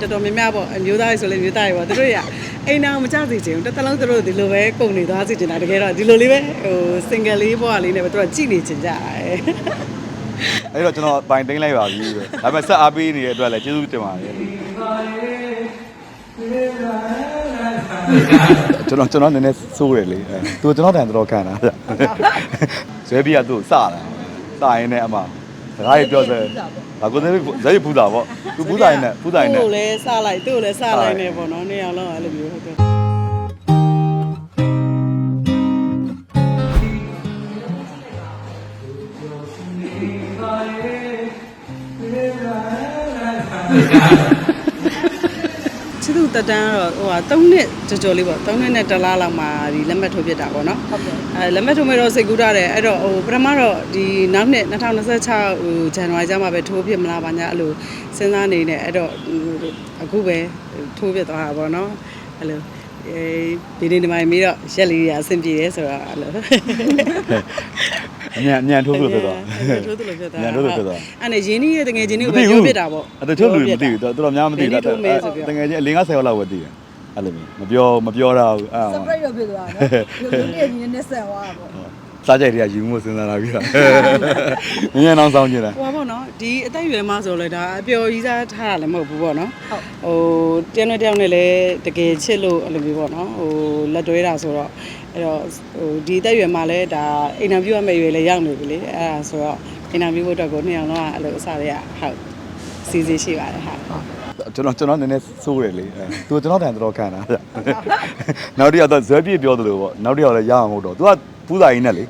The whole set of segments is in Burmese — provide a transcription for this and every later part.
တော်တော်များများပေါ့အမျိုးသားတွေဆိုလည်းမျိုးသားတွေပေါ့သူတို့ရအိမ်နာမကြစေချင်ဘူးတစ်သက်လုံးသူတို့ဒီလိုပဲကုန်နေသွားစေချင်တာတကယ်တော့ဒီလိုလေးပဲဟို single လေးဘဝလေးနဲ့ပဲသူတို့ကကြည့်နေချင်ကြတယ်အဲ့တော့ကျွန်တော်ပိုင်သိမ်းလိုက်ပါပြီပဲဒါပေမဲ့ဆက်အားပေးနေတဲ့အတွက်လည်းကျေးဇူးတင်ပါတယ်ကျွန်တော်ကျွန်တော်နည်းနည်းစိုးတယ်လေအဲသူကျွန်တော်တန်တော်ခံတာဗျဇွဲပြီးကသူ့စတာစရင်နဲ့အမ စကားကြီးပြောစဲဒါကိုယ်သေးဇဲရပူတာပေါ့သူပူတာရင်နဲ့ပူတာရင်နဲ့သူ့ကိုလည်းစလိုက်သူ့ကိုလည်းစလိုက်နေပေါ့နော်နေအောင်လောက်အဲ့လိုမျိုးဟုတ်ကဲ့ချစ် သူတက်တန်းကတော့ဟိုဟာ3နှစ်ကြော်ကြော်လေးပေါ့3နှစ်နဲ့တစ်လားလောက်မှဒီလက်မှတ်ထိုးပြတာပေါ့နော်ဟုတ်ကဲ့အဲလက်မှတ်ထိုးမဲ့တော့စိတ်ကူးထားတယ်အဲ့တော့ဟိုပထမတော့ဒီနောက်နှစ်2026ဟိုဇန်နဝါရီကျမှပဲထိုးဖြစ်မလားပါညာအဲ့လိုစဉ်းစားနေနေအဲ့တော့အခုပဲထိုးပြသွားတာပေါ့နော်အဲ့လိုအဲ ဒီနေ့ဒီမှာမေးတော့ရက်လေးရအဆင်ပြေရဲဆိုတော့အဲ့လိုအမြန်အမြန်ထိုးလို့ဖြစ်သွားထိုးတယ်လို့ဖြစ်သွားညံထိုးလို့ဖြစ်သွားအဲ့နဲ့ရင်းနှီးရဲ့တကယ်ချင်းတွေကိုပဲပြောပြတာပေါ့အဲ့ဒါထုတ်လို့မသိဘူးတော်တော်များမသိဘူးရင်းနှီးထိုးမယ်ဆိုပြီးတကယ်ချင်းအလင်းက10ရောက်လောက်ပဲသိတယ်အဲ့လိုမျိုးမပြောမပြောတာဘူးအဲ့စပရိတ်တော့ဖြစ်သွားတယ်နော်လူလူလေးကြီးနဲ့ဆက်သွားတာပေါ့ စားကြိုက်တွေကယူမှုစဉ်းစားလာပြီးတော့ငင်းအောင်ဆောင်ကျင်တာဟိုပါပေါ့နော်ဒီအသက်အရွယ်မှဆိုလဲဒါအပျော်ကြီးစားထားတာလည်းမဟုတ်ဘူးပေါ့နော်ဟိုတယောက်နဲ့တယောက်နဲ့လည်းတကယ်ချစ်လို့အဲ့လိုမျိုးပေါ့နော်ဟိုလက်တွဲတာဆိုတော့အဲ့တော့ဟိုဒီအသက်အရွယ်မှလည်းဒါအင်တာဗျူးရမယ့်အရွယ်လည်းရောက်နေပြီလေအဲ့ဒါဆိုတော့အင်တာဗျူးဖို့အတွက်ကိုနှစ်ယောက်လုံးကအဲ့လိုအစားရဟုတ်စီစီရှိပါတယ်ဟာကျွန်တော်ကျွန်တော်နည်းနည်းစိုးတယ်လေအဲသူကျွန်တော်တန်တော်ခံတာဗျနောက်တစ်ယောက်တော့ဇွဲပြည့်ပြောသလိုပေါ့နောက်တစ်ယောက်လည်းရအောင်ဟုတ်တော့ तू က ပူးစာရင်းနဲ့လေ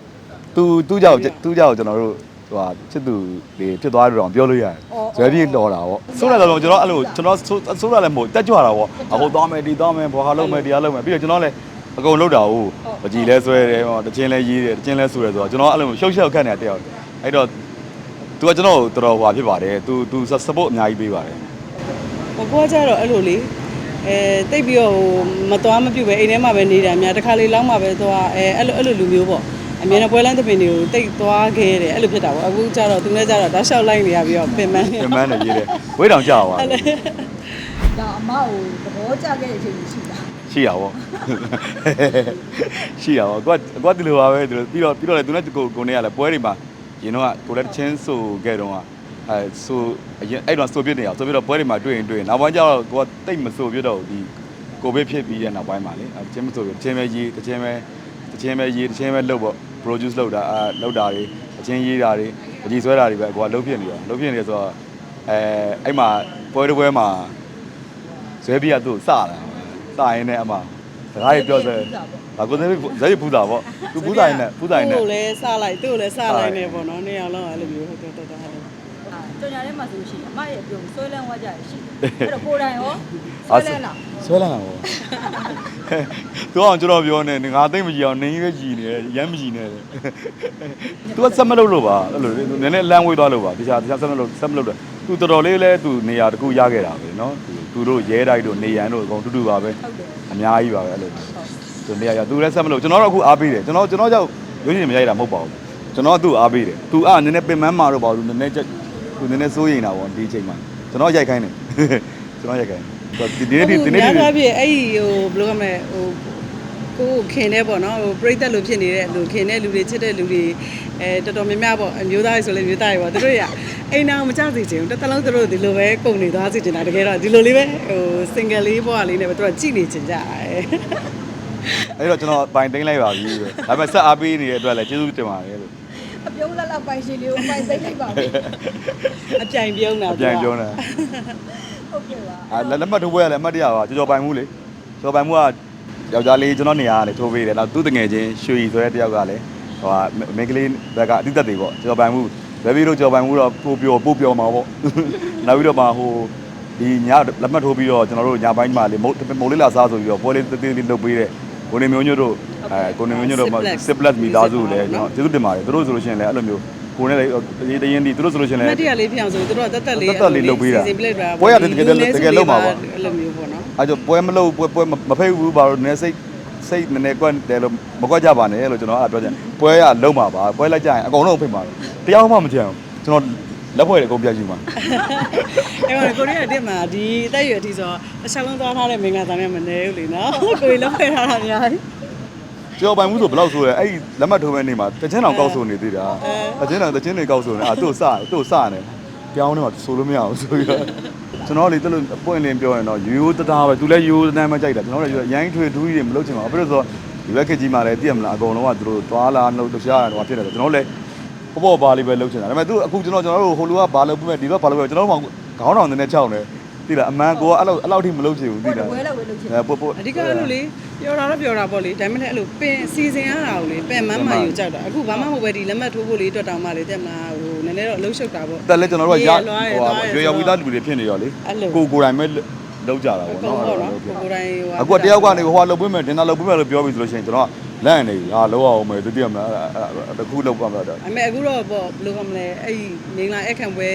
तू သူ့ကြောက်သူ့ကြောက်ကျွန်တော်တို့ဟိုဟာချစ်သူတွေဖြစ်သွားတယ်တော့ပြောလို့ရတယ်ဇွဲပြည့်တော်တာပေါ့စိုးတယ်တော့ကျွန်တော်အဲ့လိုကျွန်တော်စိုးတာလည်းမဟုတ်တက်ကြွတာပေါ့အခုသွားမယ်ဒီသွားမယ်ဘာဟာလုပ်မယ်ဒီဟာလုပ်မယ်ပြီးတော့ကျွန်တော်လည်းအကုန်လုပ်တာဟုတ်ပကြီးလဲဆွဲတယ်ဟောတချင်းလဲရေးတယ်တချင်းလဲဆူတယ်ဆိုတော့ကျွန်တော်အဲ့လိုရှုပ်ရှုပ်ခတ်နေတာတယောက်အဲ့တော့ तू ကကျွန်တော်တော်တော်ဟွာဖြစ်ပါတယ် तू तू support အများကြီးပေးပါတယ် ဟိုကိုကကြတော့အဲ့လိုလေ အဲတိတ်ပြီးတော့ဟိုမသွားမပြုတ်ပဲအိမ်ထဲမှာပဲနေတာအများတစ်ခါလေလောက်မှပဲသွားအဲအဲ့လိုအဲ့လိုလူမျိုးပေါ့အမြဲတမ်းပွဲလန်းသပင်တွေကိုတိတ်သွားခဲ့တယ်အဲ့လိုဖြစ်တာပေါ့အခုကျတော့သူနဲ့ကျတော့တောက်လျှောက်လိုက်နေရပြီးတော့ပင်ပန်းနေပြန်မန်းနေရေးတယ်ဝေးတောင်ကြာသွားတယ်ဒါအမကိုသဘောကျခဲ့တဲ့အချိန်ရှိတာရှိရပါဘောရှိရပါဘောကွာကွာဒီလိုပါပဲဒီလိုပြီးတော့ပြီးတော့လေသူနဲ့ကိုကိုနေရလဲပွဲတွေမှာရင်တော့ကိုလည်းချင်းဆိုခဲ့တော့ အဲဆိုအရင်အဲ့တော့ဆိုပြစ်နေအောင်ဆိုပြတော့ပွဲတွေမှာတွေ့ရင်တွေ့ရင်နောက်ပိုင်းကျတော့ကိုကတိတ်မဆိုပြတော့ဒီကိုဗစ်ဖြစ်ပြီးတဲ့နောက်ပိုင်းမှာလေအချင်းမဆိုပြတချင်းပဲရေးတချင်းပဲတချင်းပဲရေးတချင်းပဲလုပ်ပေါ့ produce လုပ်တာအာလုပ်တာတွေအချင်းရေးတာတွေအကြီးဆွဲတာတွေပဲကိုကလုပ်ဖြစ်နေရောလုပ်ဖြစ်နေဆိုတော့အဲအဲ့မှာပွဲတစ်ပွဲမှာဇွဲပြီးကသူ့စတာစရင်နဲ့အမစကားကြီးပြောစဲဒါကိုယ်သေးဇဲရပူတာပေါ့သူပူတာရင်နဲ့ပူတာရင်နဲ့သူ့ကိုလည်းစလိုက်သူ့ကိုလည်းစလိုက်နေပေါ့နော်နေအောင်လောက်အဲ့လိုမျိုးဟုတ်တယ်တော်တော်ဟုတ်တယ် ကြော်ညာထဲမှာဆိုရှိအမရဲ့အပြုံဆွဲလန်းဝါကြရရှိအဲ့တော့ကိုယ်တိုင်ရောဆွဲလန်းလား ဆွဲလာတာပေါ့သူအောင်ကျွန်တော်ပြောနေငါသိမ့်မကြည့်အောင်နင်းရွေးကြည့်နေတယ်ရမ်းမကြည့်နေတယ်သူကဆက်မလုပ်လို့ပါအဲ့လိုနည်းနည်းလမ်းဝေးသွားလို့ပါတခြားတခြားဆက်မလုပ်ဆက်မလုပ်တယ်သူတော်တော်လေးလဲသူနေရာတခုရခဲ့တာပဲเนาะသူတို့ရဲတိုက်တို့နေရန်တို့အကုန်တူတူပါပဲ ဟုတ်တယ် အများကြီးပါပဲအဲ့လိုသူနေရာရသူလည်းဆက်မလို့ကျွန်တော်တော့အခုအားပေးတယ်ကျွန်တော်ကျွန်တော်ကြောက်ရုပ်ရှင်မရိုက်တာမဟုတ်ပါဘူးကျွန်တော်ကသူ့အားပေးတယ်သူအားနည်းနည်းပင်မန်းမာတော့ပါဘူးနည်းနည်းချက်သူ နည်းနည်းစိုးရိမ်တာပေါ့ဒီအချိန်မှာကျွန်တော်ရိုက်ခိုင်းတယ်ကျွန်တော်ရိုက်ခိုင်းတယ်ဒီနေ့ဒီနေ့ညဒီသားပြည့်အဲ့ဒီဟိုဘယ်လိုကမလဲဟိုကိုယ်ခင်နေပေါ့နော်ဟိုပြိသက်လိုဖြစ်နေတဲ့လူခင်တဲ့လူတွေချစ်တဲ့လူတွေအဲတော်တော်များများပေါ့အမျိုးသားတွေဆိုလည်းမျိုးသားတွေပေါ့သူတို့ရအိမ်နာမကြစေချင်ဘူးတစ်သက်လုံးသူတို့ဒီလိုပဲကုန်နေသွားစေချင်တာတကယ်တော့ဒီလိုလေးပဲဟို single လေးဘဝလေးနဲ့ပဲသူတို့ကြည့်နေချင်ကြတယ်အဲ့တော့ကျွန်တော်ပိုင်သိမ်းလိုက်ပါပြီပဲဒါပေမဲ့ဆက်အားပေးနေတဲ့အတွက်လည်းကျေးဇူးတင်ပါတယ်လို့ အပြုံးလက်လက်ပိုင်ရှင်လေးကိုပိုင်သိမ့်လိုက်ပါမယ်အပြိုင်ပြုံးတာအပြန်ပြောနေတာဟုတ်ကဲ့ပါအာလက်မှတ်ထိုးပွဲရလဲအမှတ်တရပါကြော်ကြော်ပိုင်မှုလေကြော်ပိုင်မှုကယောက်ျားလေးကျွန်တော်နေရာကလေထိုးပေးတယ်နောက်သူ့တငယ်ချင်းရွှေရီဆိုတဲ့တယောက်ကလည်းဟိုဟာမင်းကလေးဘက်ကအတိတ်တွေပေါ့ကြော်ပိုင်မှုဘယ်ပြီးတော့ကြော်ပိုင်မှုတော့ပို့ပြောပို့ပြောမှာပေါ့နောက်ပြီးတော့မှဟိုဒီညလက်မှတ်ထိုးပြီးတော့ကျွန်တော်တို့ညပိုင်းမှာလေမုတ်မုတ်လေးလာစားဆိုပြီးတော့ပွဲလေးတေးသေးလေးလုပ်ပေးတဲ့ ကိုနေမျိုးညွတ်တို့အဲကိုနေမျိုးညွတ်တို့စစ်ပလက်မိသားစုလည်းကျွန်တော်ကျေးဇူးတင်ပါတယ်သူတို့ဆိုလို့ရှိရင်လည်းအဲ့လိုမျိုးကိုနေလည်းတရင်ဒီသူတို့ဆိုလို့ရှိရင်မလည်းတ်တရလေးပြောင်းဆိုသူတို့ကတက်တက်လေးတက်တက်လေးလုပ်ပေးတာစီစဉ်ပလိုက်တာပွဲရတယ်တကယ်တကယ်တကယ်လုပ်မှာပေါ့အဲ့လိုမျိုးပေါ့နော်အဲကြောင့်ပွဲမလို့ပွဲပွဲမဖိတ်ဘူးပါတော့နည်းစိတ်စိတ်နည်းနည်းကွက်တယ်လို့မကွက်ကြပါနဲ့လို့ကျွန်တော်အဲ့ပြောချင်ပွဲရလုံးမှာပါပွဲလိုက်ကြရင်အကုန်လုံးဖိတ်ပါတယောက်မှမချင်ဘူးကျွန်တော် လက်ဖွဲ့တွေအကုန်ပြတ်ယူမှာအဲ့တော့ကိုရီးယားတက်မှာဒီအသက်အရွယ်အထိဆိုတော့တစ်ခြားလုံးသွားထားတဲ့မင်္ဂလာဆောင်ရမနေဘူးလीနော်ကိုရီးလောက်ဖယ်ထားတာများတယ်ကျော်ပိုင်မှုဆိုဘယ်လောက်ဆိုရဲအဲ့ဒီလက်မှတ်ထိုးမဲ့နေမှာတချင်းအောင်ကောက်ဆိုနေသေးတာတချင်းအောင်တချင်းတွေကောက်ဆိုနေအာသူ့စသူ့စနေပြောင်းနေမှာဆိုလို့မရဘူးဆိုပြီးတော့ကျွန်တော်လေတလို့ပွင့်လင်းပြောရင်တော့ရိုးရိုးတသားပဲသူလည်းရိုးရိုးတန်းပဲကြိုက်တာကျွန်တော်လည်းရိုင်းထွေဒူးကြီးတွေမလုပ်ချင်ပါဘူးဘာလို့လဲဆိုတော့ဒီဘက်ခက်ကြီးမှာလည်းသိရမလားအကုန်လုံးကသူတို့သွားလာလို့တခြားတော့ဖြစ်တယ်ကျွန်တော်လည်း ပေါ့ပေါ့ပါလေးပဲလုပ်ချင်တာဒါပေမဲ့သူအခုကျွန်တော်ကျွန်တော်တို့ဟိုလူကဘာလုပ်ပြီးမဲ့ဒီဘက်ဘာလုပ်ပြီးကျွန်တော်တို့ခေါင်းတော်နည်းနည်းချောင်းတယ်သိလားအမှန်ကိုကအဲ့လိုအဲ့လောက်ထိမလုပ်ချင်ဘူးသိကိုယ်လားဝဲလောက်ဝဲလုပ်ချင်အဲပို့ပို့အဓိကအဲ့လိုလေပြောတာတော့ပြောတာပေါ့လေဒါပေမဲ့အဲ့လိုပင်စီစဉ်ရတာကိုလေပင်မန်းမှယူကြောက်တာအခုဘာမှမဟုတ်ပဲဒီလက်မှတ်ထိုးဖို့လေအတွက်တောင်မှလေတက်မလားဟိုနည်းနည်းတော့အလုံးရှုပ်တာပေါ့တက်လဲကျွန်တော်တို့ကရလွှားဟိုရဟာသွားရရွေရဝီသားလူတွေဖြစ်နေရောလေအဲ့လိုကိုကိုယ်တိုင်ပဲလောက်ကြတာအပေါ့ကုန်နော်ပေါ့နော်ကိုကိုတိုင်းဟိုအခုတယောက်ကနေဟိုဟာလောက်ပွင့်မယ်ဒင်တာလောက်ပွင့်မယ်လို့ပြောပြီဆိုလို့ရှိရင်ကျွန်တော်က လန့်နေဟာလောက်အောင်မယ်တတိယမလားတခုလောက်ပါမလားအမေအခုတော့ပေါ့ဘယ်လိုကမလဲအဲ့ဒီမင်္ဂလာအခန့်ပွဲ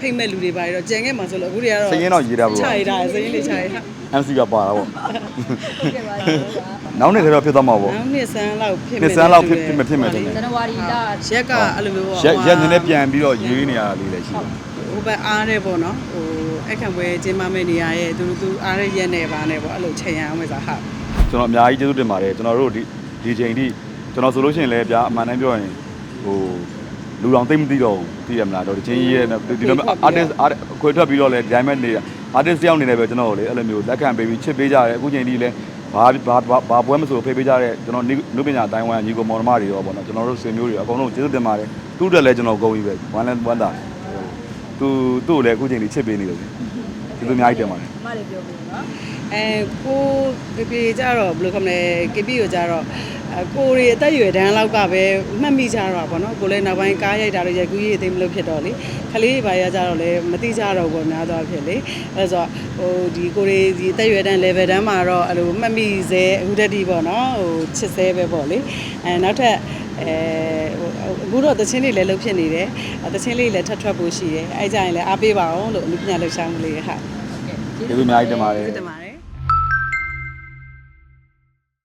ဖိတ်မဲ့လူတွေပါတော့ကြံခဲ့မှာဆိုလို့အခုတွေကတော့စရင်တော့ရေးတာပေါ့ခြာရတာစရင်လေးခြာရတာ MC ကပါတာပေါ့ဟုတ်ကဲ့ပါလို့ကနောက်နေ့ကျတော့ဖြစ်သွားမှာပေါ့နောက်နှစ်ဆန်းလောက်ဖြစ်နှစ်ဆန်းလောက်ဖြစ်ဖြစ်မဖြစ်မယ်ထင်တယ်ဇန်နဝါရီလရက်ကအဲ့လိုမျိုးပေါ့ရက်ရက်နည်းနည်းပြန်ပြီးတော့ရေးနေရတာလေးလည်းရှိတယ်ဟိုဘက်အားနဲ့ပေါ့နော်ဟိုအခန့်ပွဲကျင်းပမဲ့နေရာရဲ့သူသူအားရဲ့ရက်နဲ့ပါနဲ့ပေါ့အဲ့လိုချိန်ရအောင်မယ်စားဟာကျွန်တော်အများကြီးကျေးဇူးတင်ပါတယ်ကျွန်တော်တို့ဒီ ဒီချိန်ထိကျွန်တော်ဆိုလို့ရှိရင်လည်းဗျာအမှန်တမ်းပြောရင်ဟိုလူတော်သိမ့်မသိတော့ဘူးသိရမလားတော့ဒီချင်းကြီးရဲ့ဒီလိုမျိုး artist ခွေထွက်ပြီးတော့လည်းဒီတိုင်းမဲ့နေတာ artist တယောက်အနေနဲ့ပဲကျွန်တော်တို့လေအဲ့လိုမျိုးလက်ခံပေးပြီးချစ်ပေးကြတယ်အခုချိန်ထိလည်းဘာဘာဘာပွဲမဆိုဖိတ်ပေးကြတဲ့ကျွန်တော်နုပညာအတိုင်းဝိုင်းညီကိုမောင်နှမတွေရောပေါ့နော်ကျွန်တော်တို့ဆွေမျိုးတွေအကုန်လုံးကျေးဇူးတင်ပါတယ်သူ့အတွက်လည်းကျွန်တော်ဂုဏ်ယူပဲ one land one တာသူသူ့ကိုလည်းအခုချိန်ထိချစ်ပေးနေတယ် ကျေးဇူးအများကြီးတင်ပါတယ်အမလေးပြောပြနော်အဲကိုပေပေကြတော့ဘယ်လိုခေါမလဲကေပီကိုကြတော့အကိုရီအသက်အရွယ်တန်းလောက်ကပဲမှတ်မိကြတော့ဗောနော်ကိုလည်းနောက်ပိုင်းကားရိုက်တာတော့ရိုက်ကူးရေးအသိမလို့ဖြစ်တော့လေခလေးတွေပါရကြတော့လေမသိကြတော့ဘောများသွားဖြစ်လေအဲဆိုတော့ဟိုဒီကိုရီဒီအသက်အရွယ်တန်း level တန်းမှာတော့အဲ့လိုမှတ်မိစေအခုတက်ဒီပေါ့နော်ဟိုချစ်စေပဲပေါ့လေအဲနောက်ထပ် အဲဟိုအခုတော့တချင်းလေးလည်းလှုပ်ဖြစ်နေတယ်တချင်းလေးလည်းထပ်ထွက်ဖို့ရှိတယ်အဲကြရင်လည်းအားပေးပါအောင်လို့အမှုပညာလှုပ်ရှားမှုလေးဟာကျေးဇူးအများကြီးတင်ပါတယ်တင်ပါတယ်